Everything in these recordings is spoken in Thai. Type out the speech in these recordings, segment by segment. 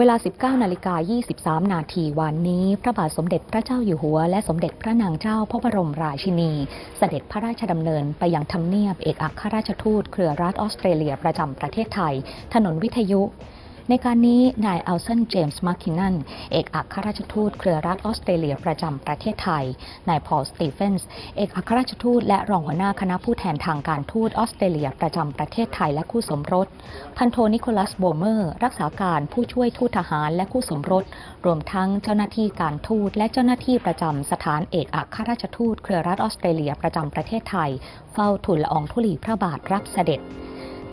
เวลา 19 นาฬิกา 23 นาทีวันนี้ พระบาทสมเด็จพระเจ้าอยู่หัว และสมเด็จพระนางเจ้าพระบรมราชินี เสด็จพระราชดำเนินไปยังทำเนียบเอกอัครราชทูต เครือรัฐออสเตรเลียประจำประเทศไทย ถนนวิทยุ ในการนี้นายอัลเซนเจมส์มาร์คินนันเอกอัครราชทูตเครือรัฐออสเตรเลียประจำประเทศไทย นายพอลสตีเฟนส์เอกอัครราชทูตและรองหัวหน้าคณะผู้แทนทางการทูตออสเตรเลียประจำประเทศไทยและคู่สมรส พันโทนิโคลัสโบเมอร์ รักษาการผู้ช่วยทูตทหารและคู่สมรส รวมทั้งเจ้าหน้าที่การทูตและเจ้าหน้าที่ประจำสถานเอกอัครราชทูตเครือรัฐออสเตรเลียประจำประเทศไทย เฝ้าทูลละอองธุลีพระบาทรับเสด็จ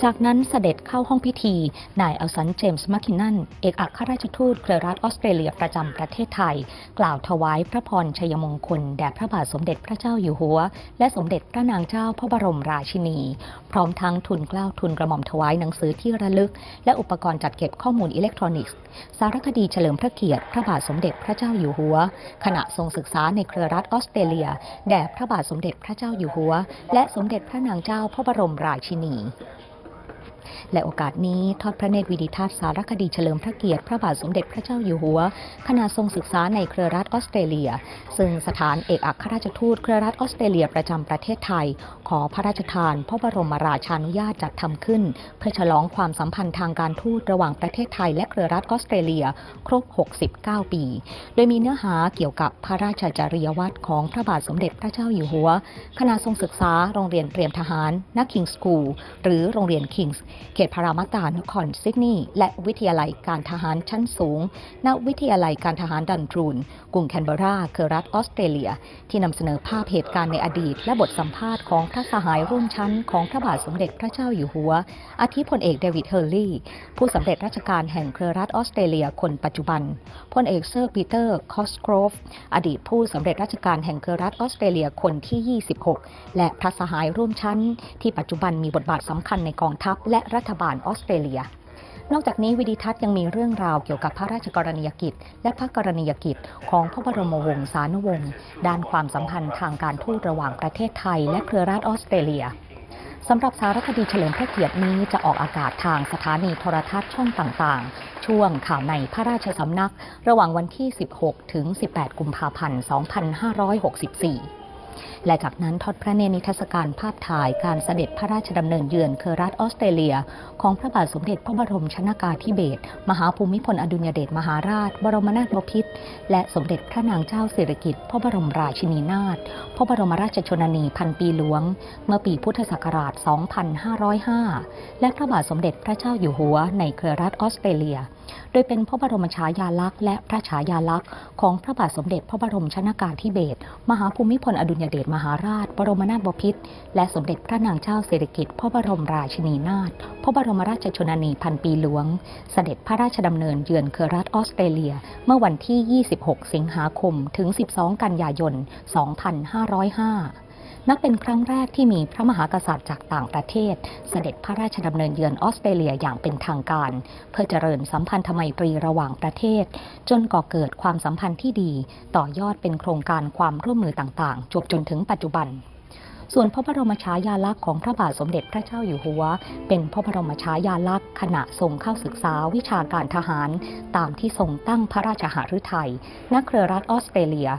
จากนั้นเสด็จเข้าห้องพิธี นายอัลสันเจมส์มัคคินนัน เอกอัครราชทูตเครือรัฐออสเตรเลียประจำประเทศไทย กล่าวถวายพระพรชัยมงคล แด่พระบาทสมเด็จพระเจ้าอยู่หัว และสมเด็จพระนางเจ้าพระบรมราชินี พร้อมทั้งทุนเกล้าทุนกระหม่อมถวายหนังสือที่ระลึก และอุปกรณ์จัดเก็บข้อมูลอิเล็กทรอนิกส์ สารคดีเฉลิมพระเกียรติพระบาทสมเด็จพระเจ้าอยู่หัว ขณะทรงศึกษาในเครือรัฐออสเตรเลีย แด่พระบาทสมเด็จพระเจ้าอยู่หัว และสมเด็จพระนางเจ้าพระบรมราชินี และโอกาสนี้ทอดพระเนตรวิดิทัศน์สารคดีเฉลิมพระเกียรติพระบาทสมเด็จพระเจ้าอยู่หัวขณะทรงศึกษาในเครือรัฐออสเตรเลีย ซึ่งสถานเอกอัครราชทูตเครือรัฐออสเตรเลียประจำประเทศไทย ขอพระราชทาน พระบรมราชานุญาตจัดทำขึ้น เพื่อฉลองความสัมพันธ์ทางการทูตระหว่างประเทศไทยและเครือรัฐออสเตรเลีย ครบ 69 ปี โดยมีเนื้อหาเกี่ยวกับพระราชจริยวัตรของพระบาทสมเด็จพระเจ้าอยู่หัวขณะทรงศึกษาโรงเรียนเตรียมทหารนักคิงสคูลหรือโรงเรียนคิงส์เขตพารามาตานครซิดนีย์และวิทยาลัยการทหารชั้นสูง ณ วิทยาลัยการทหารดันทรูนกรุงแคนเบราเครือรัฐออสเตรเลีย ที่นำเสนอภาพเหตุการณ์ในอดีต และบทสัมภาษณ์ของพระสหายร่วมชั้นของพระบาทสมเด็จพระเจ้าอยู่หัว อาทิพลเอกเดวิดเฮอร์ลีย์ผู้สำเร็จราชการแห่งเครือรัฐออสเตรเลียคนปัจจุบัน พลเอกเซอร์ปีเตอร์คอสโกรฟ อดีตผู้สำเร็จราชการแห่งเครือรัฐออสเตรเลียคนที่ 26 และพระสหายร่วมชั้น ที่ปัจจุบันมีบทบาทสำคัญในกองทัพและรัฐบาลออสเตรเลีย นอกจากนี้วิดิทัศน์ยังมีเรื่องราวเกี่ยวกับพระราชกรณียกิจ และพระกรณียกิจของพระบรมวงศานุวงศ์ด้านความสัมพันธ์ทางการทูตระหว่างประเทศไทย และเครือราชออสเตรเลียสำหรับสารคดีเฉลิมพระเกียรตินี้จะออกอากาศทางสถานีโทรทัศน์ช่องต่างๆ ช่วงข่าวในพระราชสำนัก ระหว่างวันที่ 16 ถึง 18 กุมภาพันธ์ 2564 และจากนั้นทอดพระเนตรนิทรรศการภาพถ่ายการเสด็จพระราชดำเนินเยือนเครือรัฐออสเตรเลีย ของพระบาทสมเด็จพระบรมชนากาธิเบศรมหาภูมิพลอดุลยเดชมหาราช บรมนาถบพิตรและสมเด็จพระนางเจ้าสิริกิติ์พระบรมราชินีนาถพระบรมราชชนนีพันปีหลวง เมื่อปีพุทธศักราช 2505 และพระบาทสมเด็จพระเจ้าอยู่หัวในเครือรัฐออสเตรเลียโดยเป็นพระบรมฉายาลักษณ์และพระฉายาลักษณ์ของพระบาทสมเด็จพระบรมชนากาธิเบศรมหาภูมิพลอดุลยเดชมหาราช บรมนาถบพิตรและสมเด็จพระนางเจ้าสิริกิติ์พระบรมราชินีนาถพระบรมราชชนนีพันปีหลวง เสด็จพระราชดำเนินเยือนเครือรัฐออสเตรเลีย เมื่อวันที่ 26 สิงหาคมถึง 12 กันยายน 2505 นับเป็นครั้งแรกที่มีพระมหากษัตริย์จากต่างประเทศ เสด็จพระราชดำเนินเยือนออสเตรเลียอย่างเป็นทางการ เพื่อเจริญสัมพันธไมตรีระหว่างประเทศ จนก่อเกิดความสัมพันธ์ที่ดี ต่อยอดเป็นโครงการความร่วมมือต่างๆจบจนถึงปัจจุบันส่วนพระบรมฉายาลักษณ์ของพระบาทสมเด็จพระเจ้าอยู่หัว เป็นพระบรมฉายาลักษณ์ขณะทรงเข้าศึกษาวิชาการทหาร ตามที่ทรงตั้งพระราชหฤทัยณเครือรัฐออสเตรเลีย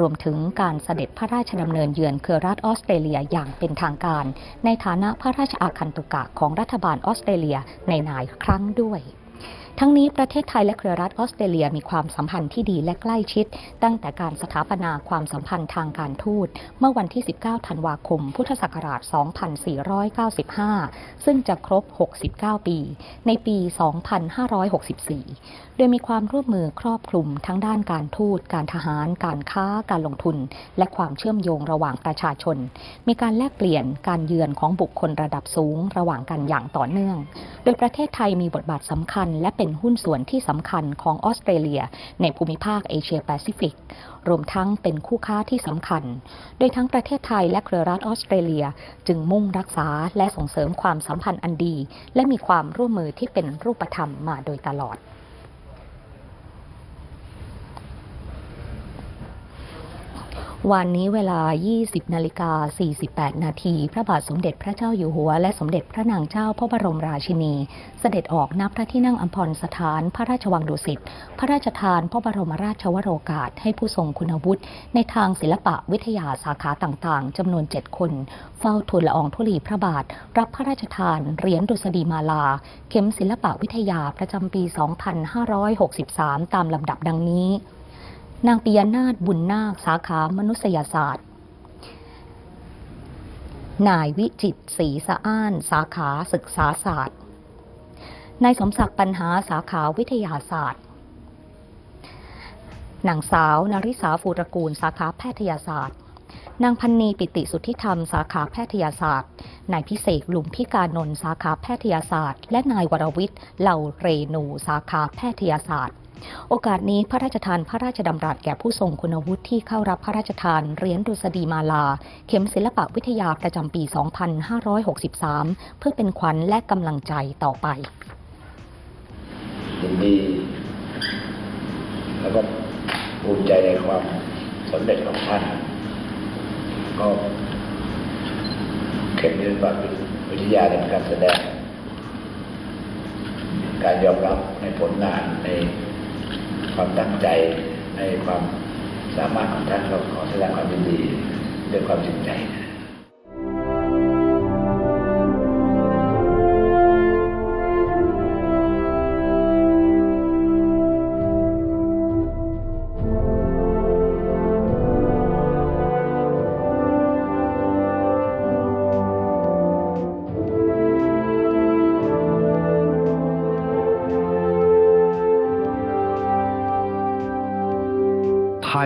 รวมถึงการเสด็จพระราชดำเนินเยือนเครือรัฐออสเตรเลียอย่างเป็นทางการ ในฐานะพระราชอาคันตุกะของรัฐบาลออสเตรเลียในหลายครั้งด้วย ทั้งนี้ประเทศไทยและเครือรัฐออสเตรเลียมีความสัมพันธ์ที่ดีและใกล้ชิด ตั้งแต่การสถาปนาความสัมพันธ์ทางการทูต เมื่อวันที่ 19 ธันวาคม พุทธศักราช 2495 ซึ่งจะครบ 69 ปี ในปี 2564 โดยมีความร่วมมือครอบคลุมทั้งด้านการทูต การทหาร การค้า การลงทุน และความเชื่อมโยงระหว่างประชาชน มีการแลกเปลี่ยนการเยือนของบุคคลระดับสูง ระหว่างกันอย่างต่อเนื่อง โดยประเทศไทยมีบทบาทสำคัญและเป็นหุ้นส่วนที่สำคัญของออสเตรเลีย ในภูมิภาคเอเชียแปซิฟิก รวมทั้งเป็นคู่ค้าที่สำคัญ โดยทั้งประเทศไทยและเครือรัฐออสเตรเลีย จึงมุ่งรักษาและส่งเสริมความสัมพันธ์อันดี และมีความร่วมมือที่เป็นรูปธรรมมาโดยตลอด วันนี้เวลา 20 นาฬิกา 48 นาที พระบาทสมเด็จพระเจ้าอยู่หัว และสมเด็จพระนางเจ้าพระบรมราชินี เสด็จออกณพระที่นั่งอัมพรสถาน พระราชวังดุสิต พระราชทานพระบรมราชวโรกาส ให้ผู้ทรงคุณวุฒิ ในทางศิลปะวิทยาสาขาต่างๆ จำนวน 7 คน เฝ้าทูลละอองธุลีพระบาท รับพระราชทานเหรียญดุษฎีมาลา เข็มศิลปะวิทยาประจำปี 2563 ตามลำดับดังนี้ นางปิยนาถบุญนาค สาขามนุษยศาสตร์ นายวิจิตศรีสะอ้าน สาขาศึกษาศาสตร์ นายสมศักดิ์ปัญหาสาขาวิทยาศาสตร์ นางสาวนริษาฟูตระกูล สาขาแพทยศาสตร์ นางพันนีปิติสุทธิธรรม สาขาแพทยศาสตร์ นายพิเศษลุมพิการนนท์สาขาแพทยศาสตร์ และนายวรวิทย์เหล่าเรนู สาขาแพทยศาสตร์ โอกาสนี้พระราชทานพระราชดำรัสแก่ผู้ทรงคุณวุฒิที่เข้ารับพระราชทานเหรียญดุษฎีมาลา เข็มศิลปะวิทยาประจำปี 2563 เพื่อเป็นขวัญและกำลังใจต่อไปยินดี แล้วก็ภูมิใจในความสำเร็จของท่าน ก็เข็มศิลปะวิทยาในการแสดง การยอมรับในผลงานใน ความตั้งใจในความสามารถของท่านก็ขอแสดงความยินดีด้วยความจริงใจ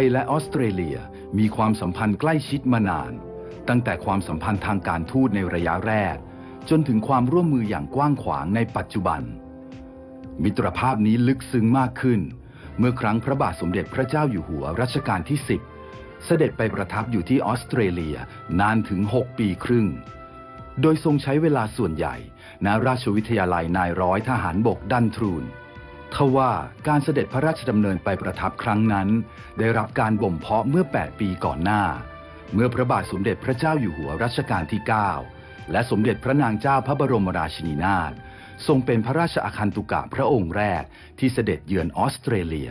ยและออสเตรเลียมีความสัมพันธ์ใกล้ชิดมานาน ตั้งแต่ความสัมพันธ์ทางการทูตในระยะแรก จนถึงความร่วมมืออย่างกว้างขวางในปัจจุบัน มิตรภาพนี้ลึกซึ้งมากขึ้น เมื่อครั้งพระบาทสมเด็จพระเจ้าอยู่หัวรัชกาลที่ 10 เสด็จไปประทับอยู่ที่ออสเตรเลียนานถึง 6 ปีครึ่ง โดยทรงใช้เวลาส่วนใหญ่ณราชวิทยาลัยนายร้อยทหารบกดันทรูน ทว่าการเสด็จพระราชดำเนินไปประทับครั้งนั้น ได้รับการบ่มเพาะเมื่อ 8 ปีก่อนหน้า เมื่อพระบาทสมเด็จพระเจ้าอยู่หัวรัชกาลที่ 9 และสมเด็จพระนางเจ้าพระบรมราชินีนาถทรงเป็นพระราชอาคันตุกะพระองค์แรกที่เสด็จเยือนออสเตรเลีย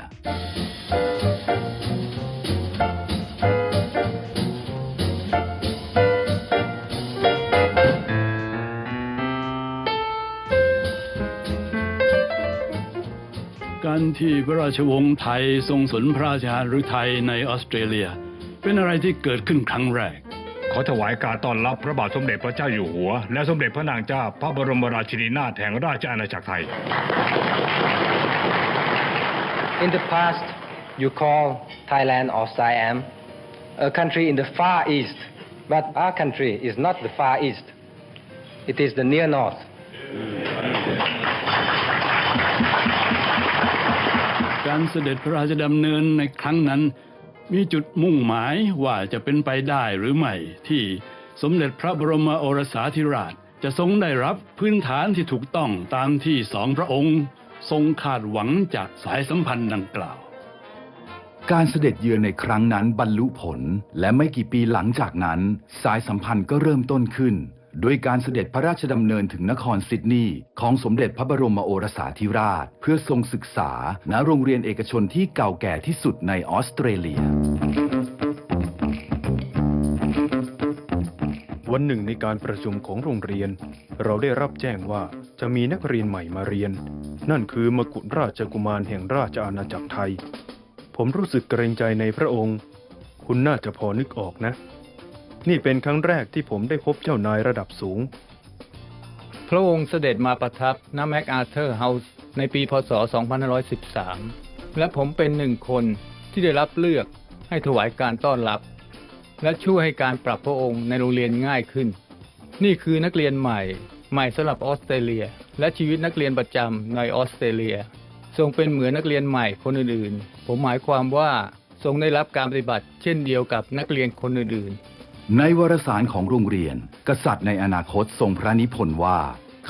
การที่พระราชวงศ์ไทยทรงสนพระราชทานฤทัยในออสเตรเลีย เป็นอะไรที่เกิดขึ้นครั้งแรก ขอถวายการต้อนรับพระบาทสมเด็จพระเจ้าอยู่หัว และสมเด็จพระนางเจ้าพระบรมราชินีนาถแห่งราชอาณาจักรไทย In the past, you call Thailand or Siam a country in the far east, but our country is not the far east. It is the near north. การเสด็จพระราชดำเนินในครั้งนั้น มีจุดมุ่งหมายว่าจะเป็นไปได้หรือไม่ ที่สมเด็จพระบรมโอรสาธิราชจะทรงได้รับพื้นฐานที่ถูกต้องตามที่สองพระองค์ ทรงคาดหวังจากสายสัมพันธ์ดังกล่าว การเสด็จเยือนในครั้งนั้นบรรลุผล และไม่กี่ปีหลังจากนั้น สายสัมพันธ์ก็เริ่มต้นขึ้น โดยการเสด็จพระราชดำเนินถึงนครซิดนีย์ของสมเด็จพระบรมโอรสาธิราช เพื่อทรงศึกษาณโรงเรียนเอกชนที่เก่าแก่ที่สุดในออสเตรเลีย วันหนึ่งในการประชุมของโรงเรียน เราได้รับแจ้งว่าจะมีนักเรียนใหม่มาเรียน นั่นคือมกุฎราชกุมารแห่งราชอาณาจักรไทย ผมรู้สึกเกรงใจในพระองค์ คุณน่าจะพอนึกออกนะ นี่เป็นครั้งแรกที่ผมได้พบเจ้านายระดับสูง พระองค์เสด็จมาประทับณแมคอาเธอร์เฮาส์ในปีพศ 2513 และผมเป็นหนึ่งคนที่ได้รับเลือกให้ถวายการต้อนรับ และช่วยให้การปรับพระองค์ในโรงเรียนง่ายขึ้น นี่คือนักเรียนใหม่ ใหม่สำหรับออสเตรเลีย และชีวิตนักเรียนประจำในออสเตรเลีย ทรงเป็นเหมือนนักเรียนใหม่คนอื่นๆ ผมหมายความว่าทรงได้รับการปฏิบัติเช่นเดียวกับนักเรียนคนอื่นๆ ในวารสารของโรงเรียน กษัตริย์ในอนาคตทรงพระนิพนธ์ว่า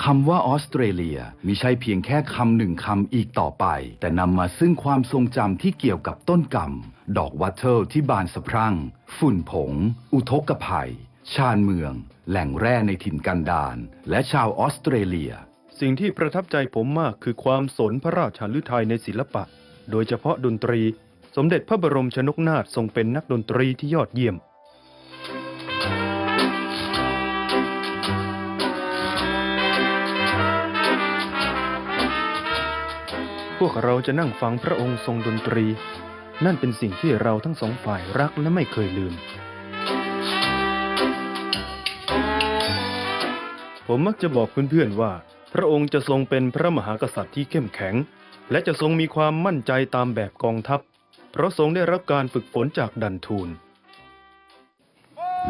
คำว่าออสเตรเลียมิใช่เพียงแค่คำหนึ่งคำอีกต่อไป แต่นำมาซึ่งความทรงจำที่เกี่ยวกับต้นกรรมดอกวัตเทิลที่บานสะพรั่ง ฝุ่นผง อุทกภัย ชาญเมือง แหล่งแร่ในถิ่นกันดารและชาวออสเตรเลีย สิ่งที่ประทับใจผมมากคือความสนพระราชาฤทัยในศิลปะ โดยเฉพาะดนตรี สมเด็จพระบรมชนกนาถทรงเป็นนักดนตรีที่ยอดเยี่ยม พวกเราจะนั่งฟังพระองค์ทรงดนตรี นั่นเป็นสิ่งที่เราทั้งสองฝ่ายรักและไม่เคยลืม ผมมักจะบอกเพื่อนๆว่า พระองค์จะทรงเป็นพระมหากษัตริย์ที่เข้มแข็ง และจะทรงมีความมั่นใจตามแบบกองทัพ เพราะทรงได้รับการฝึกฝนจากดันทูล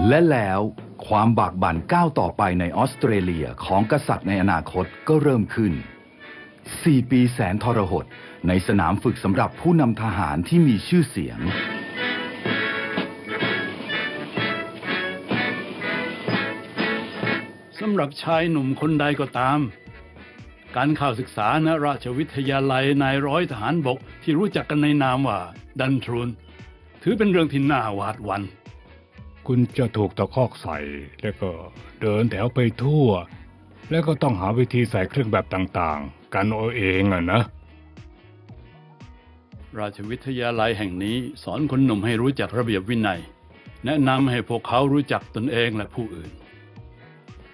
และแล้วความบากบั่นก้าวต่อไปในออสเตรเลียของกษัตริย์ในอนาคตก็เริ่มขึ้น 4 ปีแสนทรหด ในสนามฝึกสำหรับผู้นำทหารที่มีชื่อเสียง สำหรับชายหนุ่มคนใดก็ตาม การเข้าศึกษาณราชวิทยาลัยนายร้อยทหารบกที่รู้จักกันในนามว่าดันทรูน ถือเป็นเรื่องที่น่าหวาดหวันคุณจะถูกตะคอกใส่แล้วก็เดินแถวไปทั่ว แล้วก็ต้องหาวิธีใส่เครื่องแบบต่างๆ กันเอาเองอะนะ ราชวิทยาลัยแห่งนี้สอนคนหนุ่มให้รู้จักระเบียบวินัย แนะนำให้พวกเขารู้จักตนเองและผู้อื่น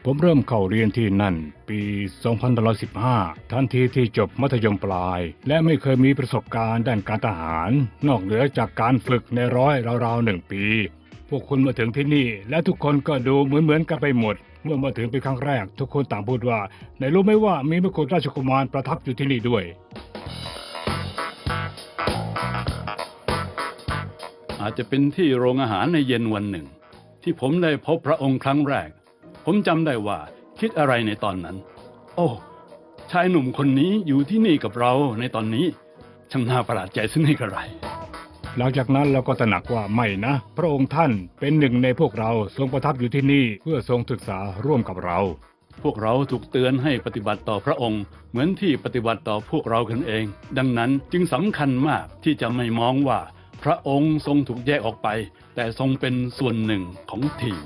ผมเริ่มเข้าเรียนที่นั่น ปี2515 ทันทีที่จบมัธยมปลาย และไม่เคยมีประสบการณ์ด้านการทหาร นอกเหนือจากการฝึกในร้อยราวๆหนึ่งปี พวกคุณมาถึงที่นี่ และทุกคนก็ดูเหมือนๆกันไปหมด เมื่อมาถึงเป็นครั้งแรก ทุกคนต่างพูดว่าไหนรู้ไหมว่ามีมกุฎราชกุมารประทับอยู่ที่นี่ด้วย อาจจะเป็นที่โรงอาหารในเย็นวันหนึ่ง ที่ผมได้พบพระองค์ครั้งแรก ผมจำได้ว่าคิดอะไรในตอนนั้น โอ้ชายหนุ่มคนนี้อยู่ที่นี่กับเราในตอนนี้ช่างน่าประหลาดใจซึ่งให้กระไร หลังจากนั้นเราก็ตระหนักว่าไม่นะ พระองค์ท่านเป็นหนึ่งในพวกเราทรงประทับอยู่ที่นี่เพื่อทรงศึกษาร่วมกับเรา พวกเราถูกเตือนให้ปฏิบัติต่อพระองค์ เหมือนที่ปฏิบัติต่อพวกเรากันเอง ดังนั้นจึงสำคัญมากที่จะไม่มองว่า พระองค์ทรงถูกแยกออกไป แต่ทรงเป็นส่วนหนึ่งของทีม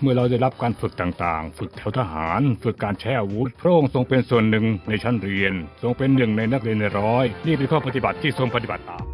เมื่อเราได้รับการฝึกต่างๆ ฝึกแถวทหาร ฝึกการใช้อาวุธ พระองค์ทรงเป็นส่วนหนึ่งในชั้นเรียน ทรงเป็นหนึ่งในนักเรียนในร้อย นี่เป็นข้อปฏิบัติที่ทรงปฏิบัติตาม